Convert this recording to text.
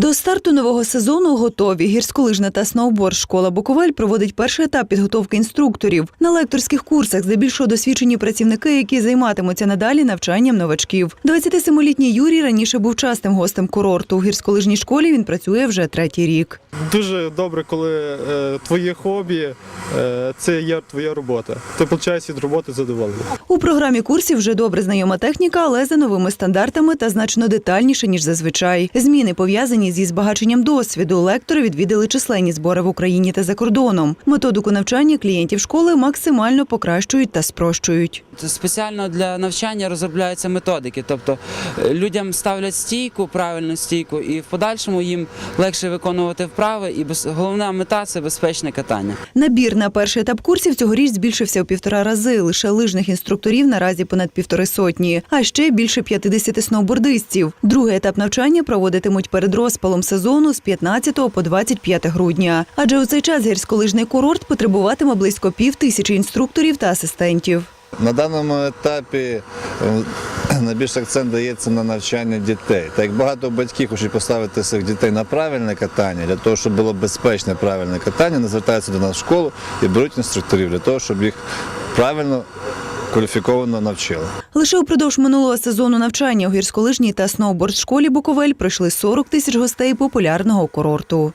До старту нового сезону готові. Гірськолижна та сноуборд школа Буковель проводить перший етап підготовки інструкторів. На лекторських курсах здебільшого досвідчені працівники, які займатимуться надалі навчанням новачків. 27-літній Юрій раніше був частим гостем курорту. У гірськолижній школі він працює вже третій рік. Дуже добре, коли е, твоє хобі це є твоя робота. Ти получаєш від роботи задоволення. У програмі курсів вже добре знайома техніка, але за новими стандартами та значно детальніше ніж зазвичай. Зміни пов'язані зі збагаченням досвіду. Лектори відвідали численні збори в Україні та за кордоном. Методику навчання клієнтів школи максимально покращують та спрощують. Спеціально для навчання розробляються методики, тобто е, людям ставлять стійку, правильну стійку, і в подальшому їм легше виконувати вправи. І головна мета це безпечне катання. Набір на перший етап курсів цьогоріч збільшився у півтора рази. Лише лижних інструкторів наразі понад півтори сотні, а ще більше 50 сноубордистів. Другий етап навчання проводитимуть перед розпалом сезону з 15 по 25 грудня. Адже у цей час гірськолижний курорт потребуватиме близько пів тисячі інструкторів та асистентів. На даному етапі е, найбільш акцент дається на навчання дітей. Так як багато батьків хочуть поставити своїх дітей на правильне катання, для того, щоб було безпечне правильне катання, не звертаються до нас в школу і беруть інструкторів для того, щоб їх правильно кваліфіковано навчили. Лише упродовж минулого сезону навчання у гірськолижній та сноуборд школі Буковель пройшли 40 тисяч гостей популярного курорту.